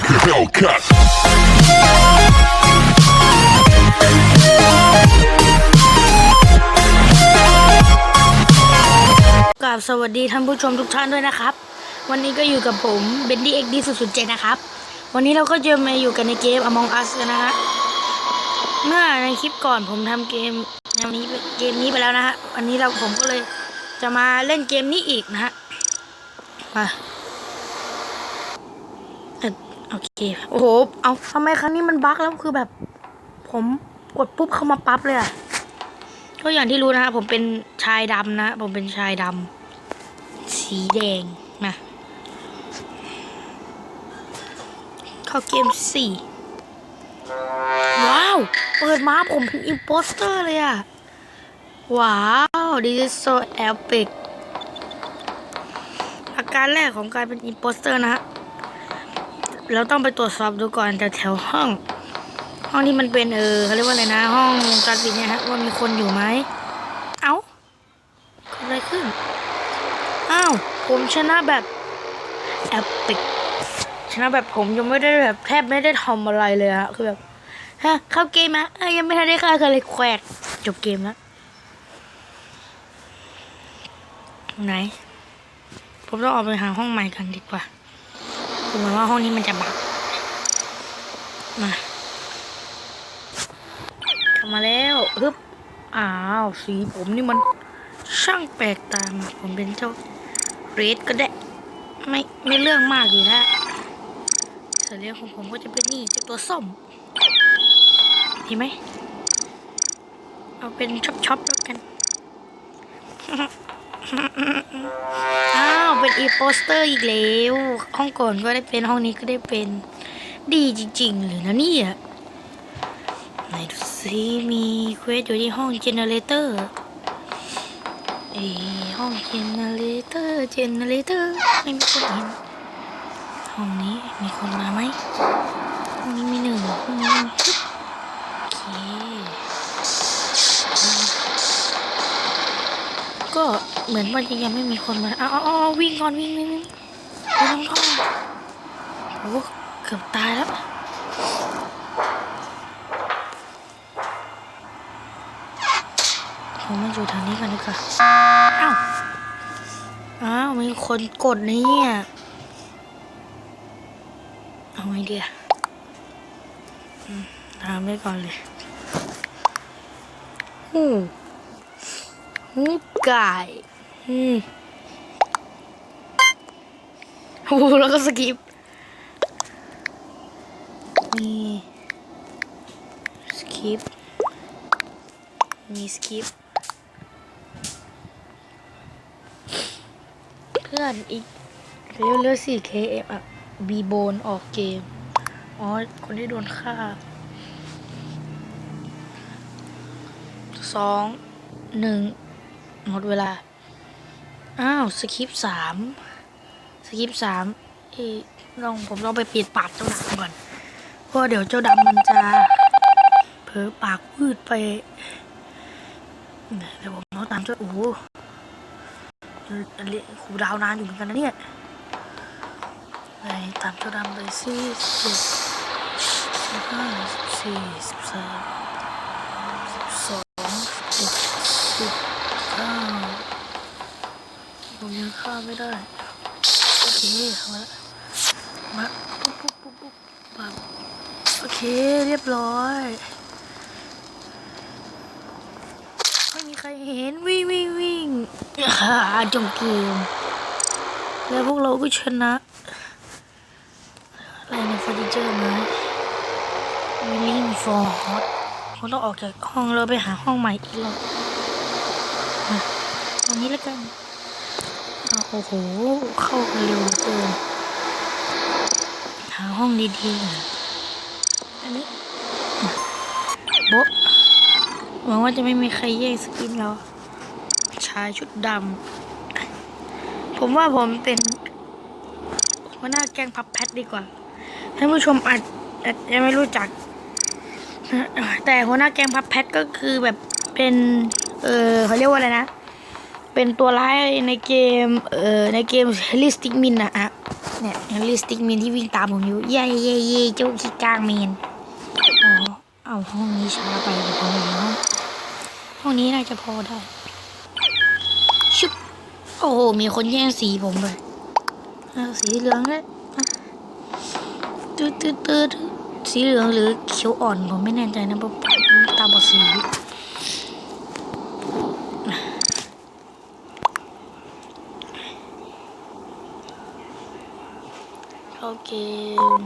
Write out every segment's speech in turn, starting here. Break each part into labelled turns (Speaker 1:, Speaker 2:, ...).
Speaker 1: like a Hellcat.
Speaker 2: กราบสวัสดีท่านผู้ชมทุกท่านด้วยนะครับ วันนี้ก็อยู่กับผมเบนดี้เอ็กดีสุดๆเจนะครับ วันนี้เราก็จะมาอยู่กันในเกม Among Us กันนะฮะเมื่อในคลิปก่อนผมทำเกมแนวนี้เกมนี้ไปแล้วนะฮะวันนี้เราผมก็เลยจะมาเล่นเกมนี้อีกนะฮะมา โอเค โอ้โห เอาทำไมครั้งนี้มันบั๊กแล้วคือแบบ ผมกดปุ๊บเข้ามาปั๊บเลยอะก็อย่างที่รู้นะฮะผมเป็นชายดำนะ ผมเป็นชายดำสีแดงนะเข้าเกมสี่ว้าว เปิดมาผมเป็นอิมโปสเตอร์เลยอะว้าว this is so epic อาการแรกของการเป็นอิมโปสเตอร์นะฮะ เราต้องไปตรวจสอบดูก่อนแต่แถวห้อง ห้องที่มันเป็นเออเขาเรียกว่าอะไรนะ ห้องวงจรปิดเนี่ยฮะว่ามีคนอยู่ไหมเอ้าเกิดอะไรขึ้นอ้าวผมชนะแบบแอปปิกชนะแบบผมยังไม่ได้แบบแทบไม่ได้ทำอะไรเลยฮะคือแบบฮะเข้าเกมนะยยังไม่ทันได้เข้าเลยแควกจบเกมแล้วไหน ผมต้องออกไปหาห้องใหม่กันดีกว่า ดูเหมือนว่าห้องนี้มันจะบักมาเข้ามาแล้วฮึบอ้าวสีผมนี่มันช่างแปลกตามาผมเป็นเจ้าเรดก็ได้ ไม่ไม่เรื่องมากอยู่แล้วส่วนเรื่องของผมก็จะเป็นนี่เจ้าตัวส้มเห็นไหมเอาเป็นช็อปช็อปๆแล้วกัน อ้าว เป็นอีโปสเตอร์อีกแล้วห้องก่อนก็ได้เป็นห้องนี้ก็ได้เป็น ดีจริง ๆ เลยนะเนี่ยไหนดูซิมีเควสอยู่ที่ห้องเจเนเรเตอร์เอ้ห้องเจเนเรเตอร์เจเนเรเตอร์ไม่มีคนเห็นห้องนี้มีคนมาไหมห้องนี้มีหนึ่งห้องนี้ ก็เหมือนว่าจะยังไม่มีคนมาอาเอาเอาวิ่งก่อนวิ่งวิ่งวิ่งวิ่งต้องท่องโอ้เกือบตายแล้วผมมาอยู่ทางนี้กันดีกว่าอ้าวอ้าวมีคนกดนี่อะเอาไงดีอะอืมตามไปก่อนเลยหู หูไก่อืมหูแล้วก็สกิปมีสกิปมีสกิปเพื่อนอีกเร็วเร็วสี่เคเอฟอะบีโบนออกเกม อ๋อ คนที่โดนฆ่าสองหนึ่ง หมดเวลา อ้าว สคริปสามสคริปสามเอ้ยลองผมลองไปปิดปากเจ้าดำก่อนเพราะเดี๋ยวเจ้าดำมันจะเผลอปากพืดไปเดี๋ยวผมต้องตามเจ้าโอ้โหอันนี้ครูดาวนานอยู่เหมือนกันนะเนี่ยไหนตามเจ้าดำไปสิสิเจ็ดสิบห้าสิบสี่สิบสามสิบสองสิบสิบเก้าผมยัง ฆ่าไม่ได้ โอเคเข้ามาล้วมาปุ๊บปุ๊บปุ๊บปุ๊บปั๊บโอเคเรียบร้อย ไม่มีใครเห็นวิ่งวิ่งวิ่งอ่าจงเกม แล้วพวกเราก็ชนะ อะไรในเฟอร์นิเจอร์มาวิลลิงฟอร์ฮอตเขาต้องออกจากห้องเราไปหาห้องใหม่อีกรอบมาตรงนี้แล้วกัน โอ้โห เข้ากันเร็วเกิน หาห้องดีๆอันนี้โบ๊ะหวังว่าจะไม่มีใครแย่งสกินเรา ชายชุดดำ ผมว่าผมเป็นหัวหน้าแกงพับแพทดีกว่า ท่านผู้ชมอาจอาจจะไม่รู้จัก แต่หัวหน้าแกงพับแพทก็คือแบบเป็น เออเขาเรียกว่าอะไรนะ เป็นตัวร้ายในเกม เอ่อ ในเกมเฮลิสติกมินนะฮะ เนี่ยลิสติกเมนที่วิ่งตามผมอยู่ เย่เย่เย่เจ้าขี้กลางเมนอ๋อเอาห้องนี้ช้าไปเดี๋ยวผมอยู่ห้องห้องนี้น่าจะพอได้ชุบโอ้โห มีคนแย่งสีผมเลยเอาสีเหลืองเลยอะตืดตืดตืดสีเหลืองหรือเขียวอ่อนผมไม่แน่ใจนะเพราะตาบอดสี เข้าเกม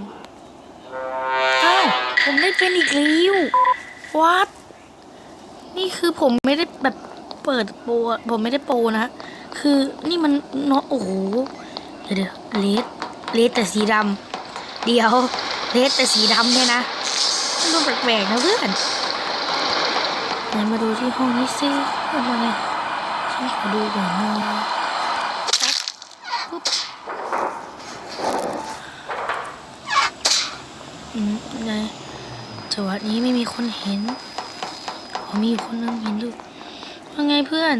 Speaker 2: อ้าว ผมได้เป็นอีกแล้ววัดนี่คือผมไม่ได้แบบเปิดโปรผมไม่ได้โปรนะ คือนี่มันเนาะโอ้โห เดี๋ยวเลสเลสแต่สีดำเดี๋ยวเลสแต่สีดำเนี่ยนะมันดูแปลกๆนะเพื่อนไหนมาดูที่ห้องนี้สิว่ามันไงฉันขอดูก่อนนะแป๊บปุ๊บ อืมไงจังหวะนี้ไม่มีคนเห็นอ๋อมีคนนึงเห็นดูว่าไงเพื่อน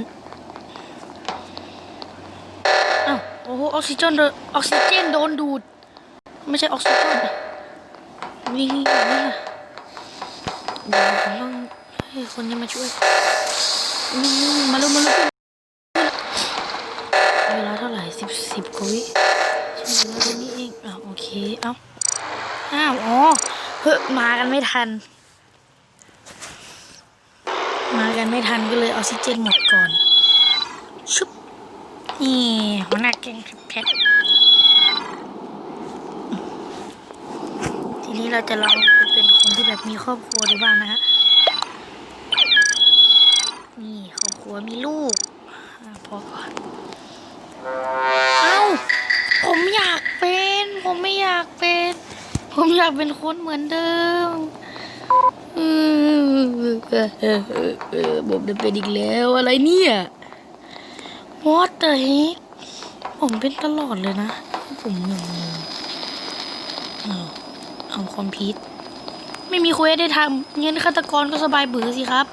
Speaker 2: อ้าวโอ้โหออกซิเจนโดนออกซิเจนโดนดูด ไม่ใช่ออกซิเจนนี่นี่นี่นะเดี๋ยวผมต้องให้คนนี้มาช่วยนี่นี่มาลุมาลุเวลาเท่าไหร่สิบสิบกวิฉันเหลือแค่นี้เองอะโอเค เอ้า อ้าวอ๋อเฮ้ยมากันไม่ทัน มากันไม่ทันก็เลยออกซิเจนหมดก่อน ชุบ นี่หัวหน้าแก๊งครับแพททีนี้เราจะลองเป็นคนที่แบบมีครอบครัวดูบ้างนะฮะนี่ครอบครัวมีลูกอะพอก่อนเอ้า ผมอยากเป็น ผมไม่อยากเป็น ผมอยากเป็นคนเหมือนเดิมเออเออเออเออเออผมได้เป็นอีกแล้วอะไรเนี่ย What the heck ผมเป็นตลอดเลยนะ ผมงงเอาเอาคอมพิวไม่มีเควสได้ทำเงินฆาตกรก็สบายบือสิครับ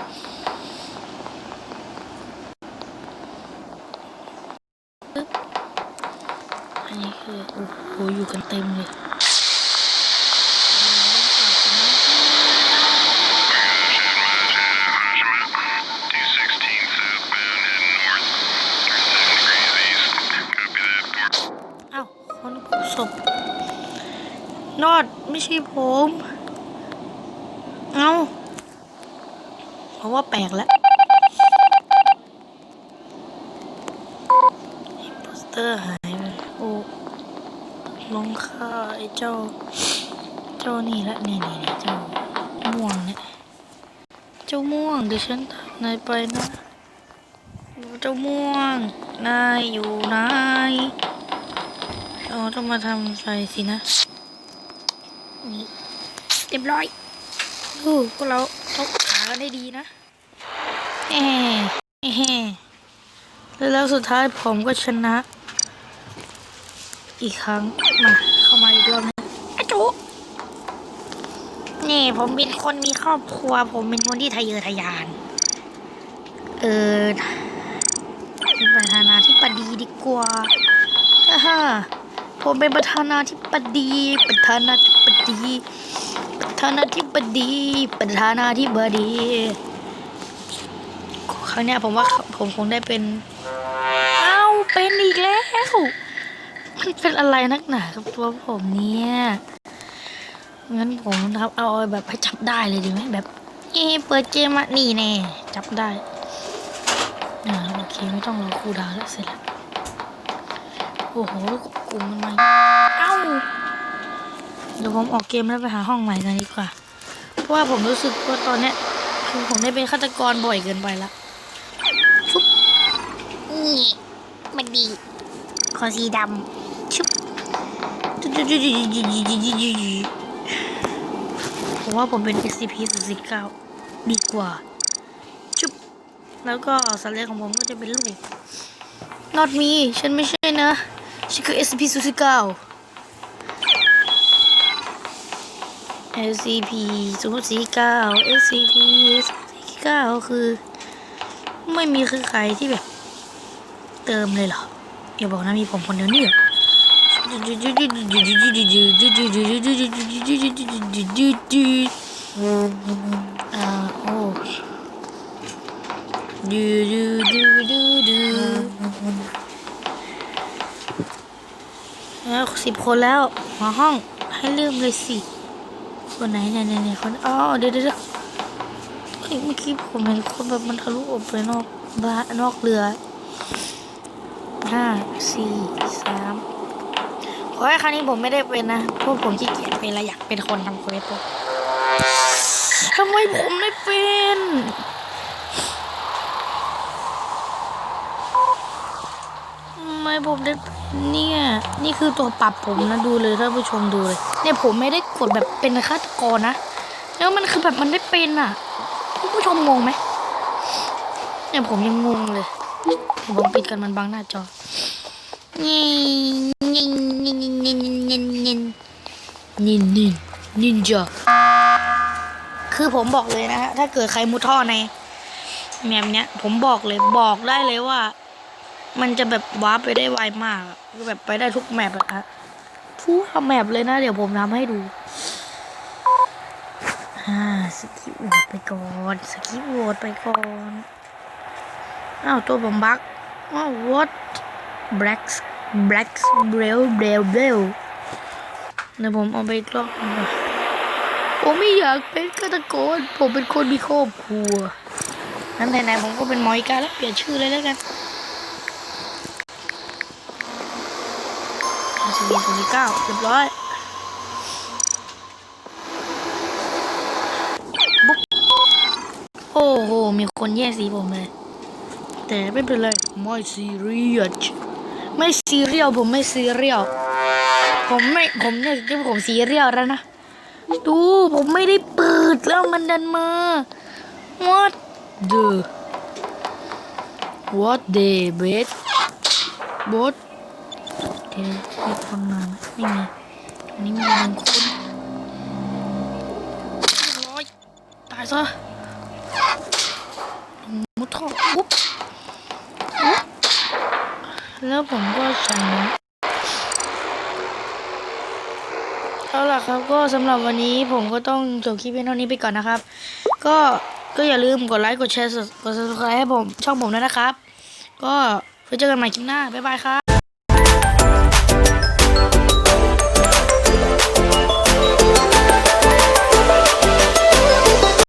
Speaker 2: อันนี้คือ โอ้โหอยู่กันเต็มเลย นอดไม่ใช่ผม เอาเพราะว่าแปลกแล้วโปสเตอร์หายไปโอ้ลงค่าไอ้เจ้า เจ้านี่ละนี่นี่เจ้าม่วงเนี่ย เจ้าม่วงเดี๋ยวฉันตามนายไปนะ เจ้าม่วง นายอยู่ไหนอ๋อต้องมาทำไฟสินะ นี่เรียบร้อยโอ้พวกเราเขาขาได้ดีนะแฮ่แฮ่แล้วสุดท้ายผมก็ชนะ อีกครั้ง มา เข้ามาอีกรอบนะอาจุนี่ผมเป็นคนมีครอบครัว ผมเป็นคนที่ทะเยอทะยาน เออเป็นประธานาธิบดีดีกว่าอ่าผมเป็นประธานาธิบดีประธานาธิ ดีประธานาธิบดีประธานาธิบดีครั้งนี้ผมว่าผมคงได้เป็นเอ้าเป็นอีกแล้วมันเป็นอะไรนักหนากับตัวผมเนี่ยงั้นผมทำเอาแบบให้จับได้เลยดีไหมแบบเอเปิดเกมมานี่แน่จับได้อ่าโอเคไม่ต้องรอครูดาวแล้วเสร็จแล้วโอ้โหกลุ่มมันมาเอ้า เดี๋ยวผมออกเกมแล้วไปหาห้องใหม่กันดีกว่า เพราะว่าผมรู้สึกว่าตอนเนี้ยคือผมได้เป็นฆาตกรบ่อยเกินไปละชุบนี่มันดีขอสีดำชุบผมว่าผมเป็น SCP 0 4 9ดีกว่า ชุบ แล้วก็สัตว์เลี้ยงของผมก็จะเป็นลูก not me ฉันไม่ใช่นะ ฉันคือ SCP 0 4 9 SCP 0 4 9 SCP 0 4 9 คือ ไม่มีคือใครที่แบบ เติมเลยเหรอ อย่าบอกนะมีผมคนเดียวนี่อ่าโอ้ดูดูดูดูดูแล้วสิบคนแล้ว มาห้องให้เริ่มเลยสิ คนไหนเนี่ยเนี่ยเนี่ยคนอ๋อเดี๋ยวเดี๋ยวเมื่อกี้ผมเห็นคนแบบมันทะลุออกไปนอกบ้านนอกเรือห้าสี่สามขอให้ครั้งนี้ผมไม่ได้เป็นนะเพราะผมขี้เกียจเป็นและอยากเป็นคนทำเควสตัวทำไมผมไม่เป็นทำไมผมได้เป็น เนี่ยนี่คือตัวปรับผมนะดูเลยท่านผู้ชมดูเลย เนี่ยผมไม่ได้กดแบบเป็นฆาตกรนะแล้วมันคือแบบมันได้เป็นอะท่านผู้ชมงงไหมเนี่ยผมยังงงเลยผมปิดกันมันบังหน้าจอนินนินนินนินนินนินนินนินนินจาคือผมบอกเลยนะฮะถ้าเกิดใครมุดท่อในแมปเนี้ยผมบอกเลยบอกได้เลยว่า มันจะแบบวาร์ปไปได้ไวมากคือแบบไปได้ทุกแมปอะฮะผู้ทำแมปเลยนะ เดี๋ยวผมทำให้ดูอ่าสกิปโหวตไปก่อนสกิปโหวตไปก่อนอ้าวตัวผมบักอ้าว what black black braille braille braille เดี๋ยวผมเอาไปอีกรองผมไม่อยากเป็นฆาตกรผมเป็นคนมีครอบครัวนั้นไหนๆผมก็เป็นมออีกาแล้วเปลี่ยนชื่อเลยแล้วกัน สี่สี่เก้าเรียบร้อยบุ๊บโอ้โห มีคนแย่สีผมเลย แต่ไม่เป็นไร ไม่ซีเรียสไม่ซีเรียลผมไม่ซีเรียลผมไม่ผมเนี่ยที่ผมซีเรียลแล้วนะ ดูผมไม่ได้เปิดแล้วมันดันมา what the what the bet what เดี๋ยวมีคนมาไมไม่มีอันนี้มีหนึ่งคนเรียบร้อยตายซะมุดท่อปุ๊บแล้วผมก็ชนะเอาล่ะครับก็สำหรับวันนี้ผมก็ต้องจบคลิปเพียงเท่านี้ไปก่อนนะครับ ก็ก็อย่าลืมกดไลค์กดแชร์กด subscribe ให้ผมช่องผมด้วยนะครับ ก็ไว้เจอกันใหม่คลิปหน้า บ๊ายบายครับ